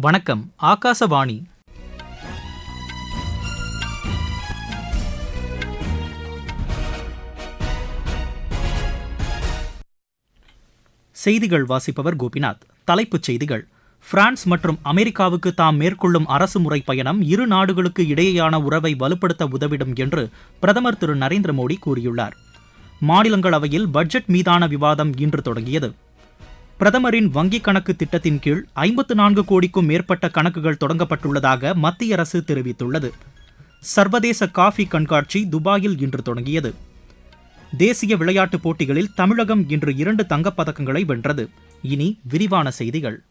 வணக்கம் ஆகாசவாணி. செய்திகள் வாசிப்பவர் கோபிநாத். தலைப்புச் செய்திகள். பிரான்ஸ் மற்றும் அமெரிக்காவுக்கு தாம் மேற்கொள்ளும் அரசுமுறை பயணம் இரு நாடுகளுக்கு இடையேயான உறவை வலுப்படுத்த உதவிடும் என்று பிரதமர் திரு நரேந்திர மோடி கூறியுள்ளார். மாநிலங்களவையில் பட்ஜெட் மீதான விவாதம் இன்று தொடங்கியது. பிரதமரின் வங்கிக் கணக்கு திட்டத்தின் கீழ் ஐம்பத்து நான்கு கோடிக்கும் மேற்பட்ட கணக்குகள் தொடங்கப்பட்டுள்ளதாக மத்திய அரசு தெரிவித்துள்ளது. சர்வதேச காஃபி கண்காட்சி துபாயில் இன்று தொடங்கியது. தேசிய விளையாட்டுப் போட்டிகளில் தமிழகம் இன்று இரண்டு தங்கப்பதக்கங்களை வென்றது. இனி விரிவான செய்திகள்.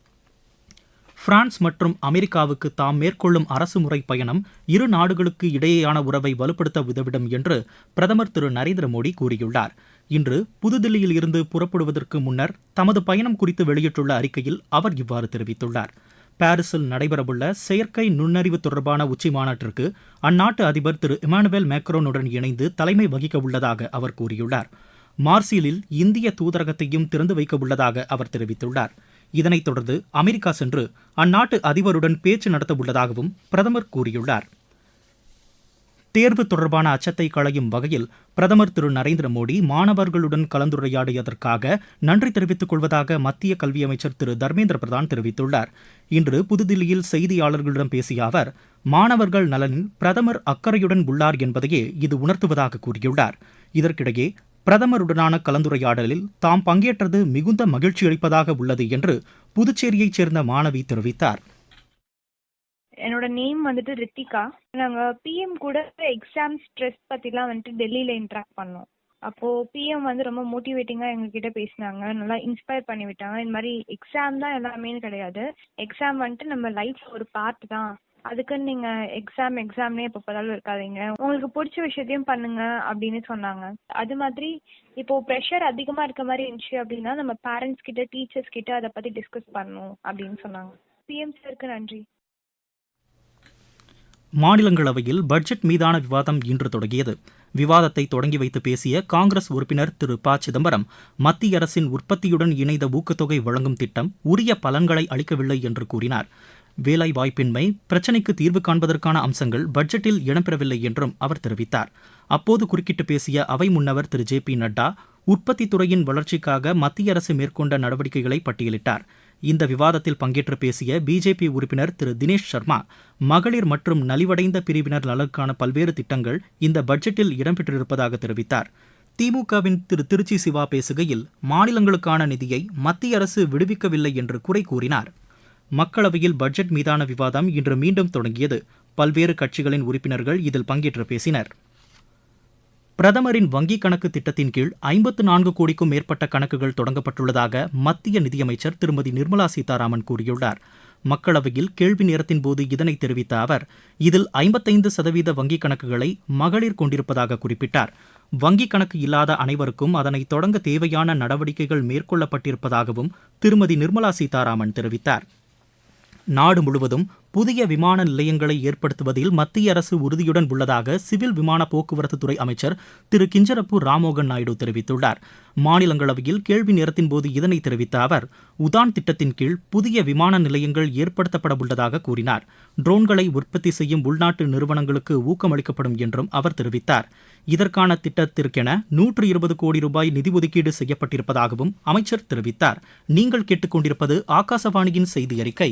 பிரான்ஸ் மற்றும் அமெரிக்காவுக்கு தாம் மேற்கொள்ளும் அரசுமுறை பயணம் இரு நாடுகளுக்கு இடையேயான உறவை வலுப்படுத்த உதவிடும் என்று பிரதமர் திரு நரேந்திர மோடி கூறியுள்ளார். இன்று புதுதில்லியில் இருந்து புறப்படுவதற்கு முன்னர் தமது பயணம் குறித்து வெளியிட்டுள்ள அறிக்கையில் அவர் இவ்வாறு தெரிவித்துள்ளார். பாரிஸில் நடைபெறவுள்ள செயற்கை நுண்ணறிவு தொடர்பான உச்சி மாநாட்டிற்கு அந்நாட்டு அதிபர் திரு இமானுவேல் மேக்ரோனுடன் இணைந்து தலைமை வகிக்க உள்ளதாக அவர் கூறியுள்ளார். மார்சிலில் இந்திய தூதரகத்தையும் திறந்து வைக்க உள்ளதாக அவர் தெரிவித்துள்ளார். இதனைத் தொடர்ந்து அமெரிக்கா சென்று அந்நாட்டு அதிபருடன் பேச்சு நடத்த உள்ளதாகவும் பிரதமர் கூறியுள்ளார். தேர்வு தொடர்பான அச்சத்தை களையும் வகையில் பிரதமர் திரு நரேந்திர மோடி மாணவர்களுடன் கலந்துரையாடியதற்காக நன்றி தெரிவித்துக் கொள்வதாக மத்திய கல்வி அமைச்சர் திரு தர்மேந்திர பிரதான் தெரிவித்துள்ளார். இன்று புதுதில்லியில் செய்தியாளர்களிடம் பேசிய அவர் மாணவர்கள் நலனில் பிரதமர் அக்கறையுடன் உள்ளார் என்பதையே இது உணர்த்துவதாக கூறியுள்ளார். இதற்கிடையே பிரதமருடனான கலந்துரையாடலில் தாம் பங்கேற்றது மிகுந்த மகிழ்ச்சி அளிப்பதாக உள்ளது என்று புதுச்சேரியைச் சேர்ந்த மாணவி தெரிவித்தார். என்னோட நேம் வந்துட்டு ரித்திகா. நாங்க பிஎம் கூட எக்ஸாம் ஸ்ட்ரெஸ் பத்திலாம் வந்துட்டு டெல்லியில இன்ட்ராக்ட் பண்ணோம். அப்போ பிஎம் வந்து ரொம்ப மோட்டிவேட்டிங்கா எங்ககிட்ட பேசினாங்க. நல்லா இன்ஸ்பயர் பண்ணி விட்டாங்க. இந்த மாதிரி எக்ஸாம் தான் எல்லாமே கிடையாது. எக்ஸாம் வந்துட்டு நம்ம லைஃப் ஒரு பார்ட் தான். அதுக்குன்னு நீங்க எக்ஸாம் எக்ஸாம்னே எப்போ பார்த்தாலும் இருக்காதீங்க. உங்களுக்கு பிடிச்ச விஷயத்தையும் பண்ணுங்க அப்படின்னு சொன்னாங்க. அது மாதிரி இப்போ ப்ரெஷர் அதிகமா இருக்க மாதிரி இருந்துச்சு அப்படின்னா நம்ம பேரண்ட்ஸ் கிட்ட டீச்சர்ஸ் கிட்ட அதை பத்தி டிஸ்கஸ் பண்ணணும் அப்படின்னு சொன்னாங்க. பிஎம் சாருக்கு நன்றி. மாநிலங்களவையில் பட்ஜெட் மீதான விவாதம் இன்று தொடங்கியது. விவாதத்தை தொடங்கி வைத்து பேசிய காங்கிரஸ் உறுப்பினர் திரு. ப. சிதம்பரம் மத்திய அரசின் உற்பத்தியுடன் இணைந்த ஊக்கத்தொகை வழங்கும் திட்டம் உரிய பலன்களை அளிக்கவில்லை என்று கூறினார். வேலை வாய்ப்பின்மை பிரச்சினைக்கு தீர்வு காண்பதற்கான அம்சங்கள் பட்ஜெட்டில் இடம்பெறவில்லை என்றும் அவர் தெரிவித்தார். அப்போது குறுக்கிட்டு பேசிய அவை முன்னவர் திரு. ஜே. பி. நட்டா உற்பத்தி துறையின் வளர்ச்சிக்காக மத்திய அரசு மேற்கொண்ட நடவடிக்கைகளை பட்டியலிட்டார். இந்த விவாதத்தில் பங்கேற்று பேசிய பிஜேபி உறுப்பினர் திரு தினேஷ் சர்மா மகளிர் மற்றும் நலிவடைந்த பிரிவினர் நலனுக்கான பல்வேறு திட்டங்கள் இந்த பட்ஜெட்டில் இடம்பெற்றிருப்பதாக தெரிவித்தார். திமுகவின் திரு திருச்சி சிவா பேசுகையில் மாநிலங்களுக்கான நிதியை மத்திய அரசு விடுவிக்கவில்லை என்று குறை கூறினார். மக்களவையில் பட்ஜெட் மீதான விவாதம் இன்று மீண்டும் தொடங்கியது. பல்வேறு கட்சிகளின் உறுப்பினர்கள் இதில் பங்கேற்று பேசினர். பிரதமரின் வங்கிக் கணக்கு திட்டத்தின் கீழ் ஐம்பத்து நான்கு கோடிக்கும் மேற்பட்ட கணக்குகள் தொடங்கப்பட்டுள்ளதாக மத்திய நிதியமைச்சர் திருமதி நிர்மலா சீதாராமன் கூறியுள்ளார். மக்களவையில் கேள்வி நேரத்தின் போது இதனை தெரிவித்த அவர் இதில் ஐம்பத்தைந்து சதவீத வங்கிக் கணக்குகளை மகளிர் கொண்டிருப்பதாக குறிப்பிட்டார். வங்கிக் கணக்கு இல்லாத அனைவருக்கும் அதனை தொடங்க தேவையான நடவடிக்கைகள் மேற்கொள்ளப்பட்டிருப்பதாகவும் திருமதி நிர்மலா சீதாராமன் தெரிவித்தார். நாடு முழுவதும் புதிய விமான நிலையங்களை ஏற்படுத்துவதில் மத்திய அரசு உறுதியுடன் உள்ளதாக சிவில் விமான போக்குவரத்து துறை அமைச்சர் திரு கிஞ்சரப்பு ராமோகன் நாயுடு தெரிவித்துள்ளார். மாநிலங்களவையில் கேள்வி நேரத்தின் போது இதனை தெரிவித்த அவர் உதான் திட்டத்தின் கீழ் புதிய விமான நிலையங்கள் ஏற்படுத்தப்பட உள்ளதாக கூறினார். ட்ரோன்களை உற்பத்தி செய்யும் உள்நாட்டு நிறுவனங்களுக்கு ஊக்கமளிக்கப்படும் என்றும் அவர் தெரிவித்தார். இதற்கான திட்டத்திற்கென நூற்று இருபது கோடி ரூபாய் நிதி ஒதுக்கீடு செய்யப்பட்டிருப்பதாகவும் அமைச்சர் தெரிவித்தார். நீங்கள் கேட்டுக்கொண்டிருப்பது ஆகாசவாணியின் செய்தி அறிக்கை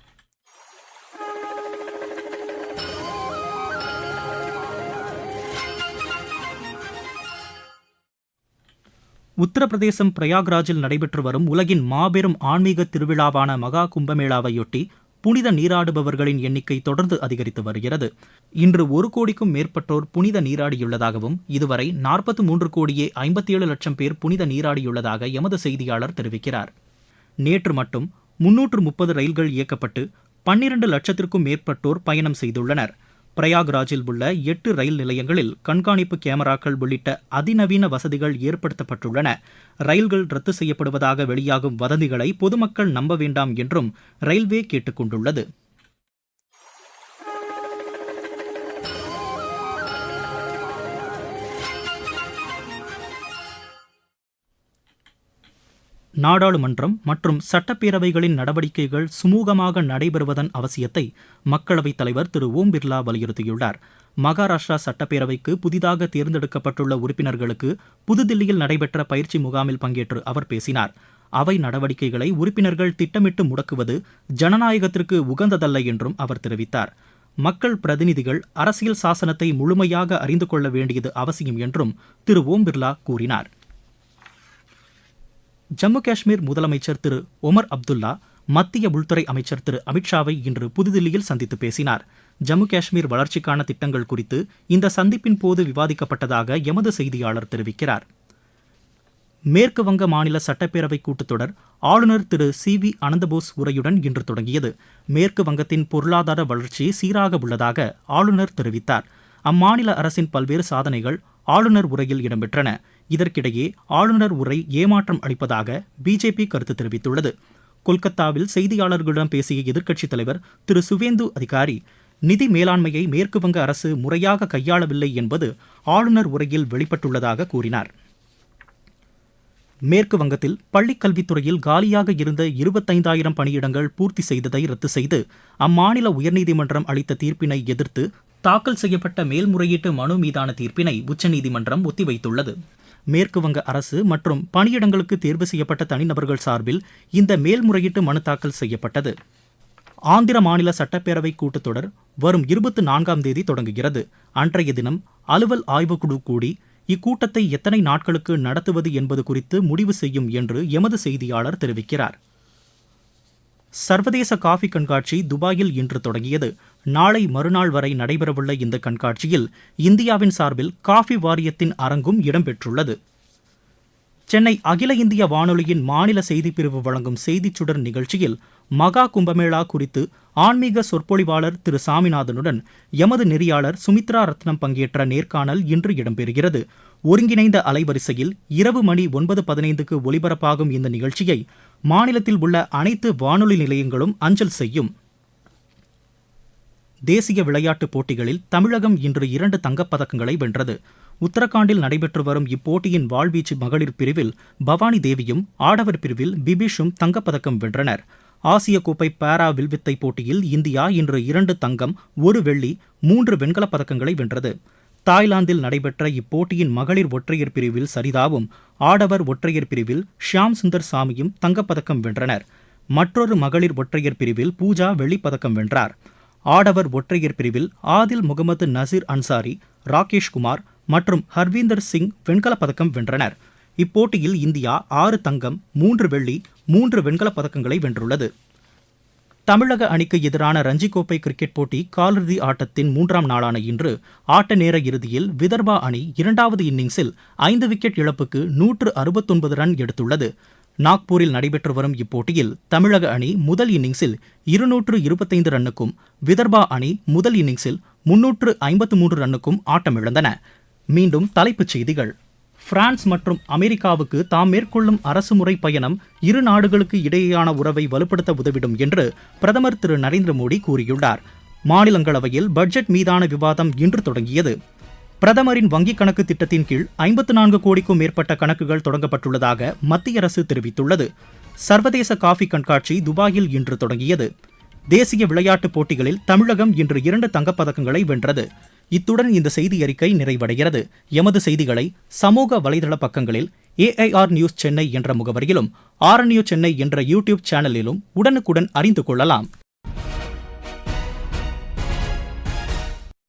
உத்தரப்பிரதேசம் பிரயாக்ராஜில் நடைபெற்று வரும் உலகின் மாபெரும் ஆன்மீக திருவிழாவான மகா கும்பமேளாவையொட்டி புனித நீராடுபவர்களின் எண்ணிக்கை தொடர்ந்து அதிகரித்து வருகிறது. இன்று ஒரு கோடிக்கும் மேற்பட்டோர் புனித நீராடியுள்ளதாகவும் இதுவரை நாற்பத்தி மூன்று கோடியே ஐம்பத்தி ஏழு லட்சம் பேர் புனித நீராடியுள்ளதாக எமது செய்தியாளர் தெரிவிக்கிறார். நேற்று மட்டும் முன்னூற்று முப்பது ரயில்கள் இயக்கப்பட்டு பன்னிரண்டு லட்சத்திற்கும் மேற்பட்டோர் பயணம் செய்துள்ளனர். பிரயாக்ராஜில் உள்ள எட்டு ரயில் நிலையங்களில் கண்காணிப்பு கேமராக்கள் உள்ளிட்ட அதிநவீன வசதிகள் ஏற்படுத்தப்பட்டுள்ளன. ரயில்கள் ரத்து செய்யப்படுவதாக வெளியாகும் வதந்திகளை பொதுமக்கள் நம்ப வேண்டாம் என்றும் ரயில்வே கேட்டுக் கொண்டுள்ளது நாடாளுமன்றம் மற்றும் சட்டப்பேரவைகளின் நடவடிக்கைகள் சுமூகமாக நடைபெறுவதன் அவசியத்தை மக்களவைத் தலைவர் திரு ஓம் பிர்லா வலியுறுத்தியுள்ளார். மகாராஷ்டிரா சட்டப்பேரவைக்கு புதிதாக தேர்ந்தெடுக்கப்பட்டுள்ள உறுப்பினர்களுக்கு புதுதில்லியில் நடைபெற்ற பயிற்சி முகாமில் பங்கேற்று அவர் பேசினார். அவை நடவடிக்கைகளை உறுப்பினர்கள் திட்டமிட்டு முடக்குவது ஜனநாயகத்திற்கு உகந்ததல்ல என்றும் அவர் தெரிவித்தார். மக்கள் பிரதிநிதிகள் அரசியல் சாசனத்தை முழுமையாக அறிந்து கொள்ள வேண்டியது அவசியம் என்றும் திரு ஓம் பிர்லா கூறினார். ஜம்மு காஷ்மீர் முதலமைச்சர் திரு ஒமர் அப்துல்லா மத்திய உள்துறை அமைச்சர் திரு அமித்ஷாவை இன்று புதுதில்லியில் சந்தித்து பேசினார். ஜம்மு காஷ்மீர் வளர்ச்சிக்கான திட்டங்கள் குறித்து இந்த சந்திப்பின் போது விவாதிக்கப்பட்டதாக எமது செய்தியாளர் தெரிவிக்கிறார். மேற்கு வங்க மாநில சட்டப்பேரவை கூட்டத்தொடர் ஆளுநர் திரு சி வி அனந்தபோஸ் உரையுடன் இன்று தொடங்கியது. மேற்கு வங்கத்தின் பொருளாதார வளர்ச்சி சீராக உள்ளதாக ஆளுநர் தெரிவித்தார். அம்மாநில அரசின் பல்வேறு சாதனைகள் ஆளுநர் உரையில் இடம்பெற்றன. இதற்கிடையே ஆளுநர் உரை ஏமாற்றம் அளிப்பதாக பிஜேபி கருத்து தெரிவித்துள்ளது. கொல்கத்தாவில் செய்தியாளர்களிடம் பேசிய எதிர்க்கட்சித் தலைவர் திரு. சுவேந்து அதிகாரி நிதி மேலாண்மையை மேற்குவங்க அரசு முறையாக கையாளவில்லை என்பது ஆளுநர் உரையில் வெளிப்பட்டுள்ளதாக கூறினார். மேற்கு வங்கத்தில் பள்ளிக் கல்வித்துறையில் காலியாக இருந்த இருபத்தைந்தாயிரம் பணியிடங்கள் பூர்த்தி செய்ததை ரத்து செய்து அம்மாநில உயர்நீதிமன்றம் அளித்த தீர்ப்பினை எதிர்த்து தாக்கல் செய்யப்பட்ட மேல்முறையீட்டு மனு மீதான தீர்ப்பினை உச்சநீதிமன்றம் ஒத்திவைத்துள்ளது. மேற்கு வங்க அரசு மற்றும் பணியிடங்களுக்கு தேர்வு செய்யப்பட்ட தனிநபர்கள் சார்பில் இந்த மேல்முறையீட்டு மனு தாக்கல் செய்யப்பட்டது. ஆந்திர மாநில சட்டப்பேரவை கூட்டத்தொடர் வரும் இருபத்தி நான்காம் தேதி தொடங்குகிறது. அன்றைய தினம் அலுவல் ஆய்வுக்குழு கூடி இக்கூட்டத்தை எத்தனை நாட்களுக்கு நடத்துவது என்பது குறித்து முடிவு செய்யும் என்று எமது செய்தியாளர் தெரிவிக்கிறார். சர்வதேச காஃபி கண்காட்சி துபாயில் இன்று தொடங்கியது. நாளை மறுநாள் வரை நடைபெறவுள்ள இந்த கண்காட்சியில் இந்தியாவின் சார்பில் காஃபி வாரியத்தின் அரங்கும் இடம்பெற்றுள்ளது. சென்னை அகில இந்திய வானொலியின் மாநில செய்திப்பிரிவு வழங்கும் செய்திச் சுடர் நிகழ்ச்சியில் மகா கும்பமேளா குறித்து ஆன்மீக சொற்பொழிவாளர் திரு சாமிநாதனுடன் எமது நெறியாளர் சுமித்ரா ரத்னம் பங்கேற்ற நேர்காணல் இன்று இடம்பெறுகிறது. ஒருங்கிணைந்த அலைவரிசையில் இரவு மணி ஒன்பது பதினைந்துக்கு ஒலிபரப்பாகும் இந்த நிகழ்ச்சியை மாநிலத்தில் உள்ள அனைத்து வானொலி நிலையங்களும் அஞ்சல் செய்யும். தேசிய விளையாட்டுப் போட்டிகளில் தமிழகம் இன்று இரண்டு தங்கப்பதக்கங்களை வென்றது. உத்தரகாண்டில் நடைபெற்று வரும் இப்போட்டியின் வாழ்வீச்சு மகளிர் பிரிவில் பவானி தேவியும் ஆடவர் பிரிவில் பிபிஷும் தங்கப்பதக்கம் வென்றனர். ஆசிய கோப்பை பாரா வில்வித்தை போட்டியில் இந்தியா இன்று இரண்டு தங்கம் ஒரு வெள்ளி மூன்று வெண்கலப் பதக்கங்களை வென்றது. தாய்லாந்தில் நடைபெற்ற இப்போட்டியின் மகளிர் ஒற்றையர் பிரிவில் சரிதாவும் ஆடவர் ஒற்றையர் பிரிவில் ஷியாம் சுந்தர் சாமியும் தங்கப்பதக்கம் வென்றனர். மற்றொரு மகளிர் ஒற்றையர் பிரிவில் பூஜா வெள்ளிப்பதக்கம் வென்றார். ஆடவர் ஒற்றையர் பிரிவில் ஆதில் முகமது நசீர் அன்சாரி ராகேஷ் குமார் மற்றும் ஹர்வீந்தர் சிங் வெண்கலப் பதக்கம் வென்றனர். இப்போட்டியில் இந்தியா ஆறு தங்கம் மூன்று வெள்ளி மூன்று வெண்கலப் பதக்கங்களை வென்றுள்ளது. தமிழக அணிக்கு எதிரான ரஞ்சி கோப்பை கிரிக்கெட் போட்டி காலிறுதி ஆட்டத்தின் மூன்றாம் நாளான இன்று ஆட்ட நேர இறுதியில் விதர்பா அணி இரண்டாவது இன்னிங்ஸில் ஐந்து விக்கெட் இழப்புக்கு நூற்று அறுபத்தொன்பது ரன் எடுத்துள்ளது. நாக்பூரில் நடைபெற்று வரும் இப்போட்டியில் தமிழக அணி முதல் இன்னிங்ஸில் இருநூற்று இருபத்தைந்து ரன்னுக்கும் விதர்பா அணி முதல் இன்னிங்ஸில் முன்னூற்று ஐம்பத்து மூன்று ரன்னுக்கும் ஆட்டமிழந்தன மீண்டும் தலைப்புச் செய்திகள். பிரான்ஸ் மற்றும் அமெரிக்காவுக்கு தாம் மேற்கொள்ளும் அரசுமுறை பயணம் இரு நாடுகளுக்கு இடையேயான உறவை வலுப்படுத்த உதவிடும் என்று பிரதமர் திரு நரேந்திர மோடி கூறியுள்ளார். மாநிலங்களவையில் பட்ஜெட் மீதான விவாதம் இன்று தொடங்கியது. பிரதமரின் வங்கிக் கணக்கு திட்டத்தின் கீழ் ஐம்பத்து நான்கு கோடிக்கும் மேற்பட்ட கணக்குகள் தொடங்கப்பட்டுள்ளதாக மத்திய அரசு தெரிவித்துள்ளது. சர்வதேச காஃபி கண்காட்சி துபாயில் இன்று தொடங்கியது. தேசிய விளையாட்டுப் போட்டிகளில் தமிழகம் இன்று இரண்டு தங்கப்பதக்கங்களை வென்றது. இத்துடன் இந்த செய்தி அறிக்கை நிறைவடைகிறது. எமது செய்திகளை சமூக வலைதள பக்கங்களில் ஏஐஆர் நியூஸ் சென்னை என்ற முகவரியிலும் ஆர்என்யூ சென்னை என்ற யூடியூப் சேனலிலும் உடனுக்குடன் அறிந்து கொள்ளலாம்.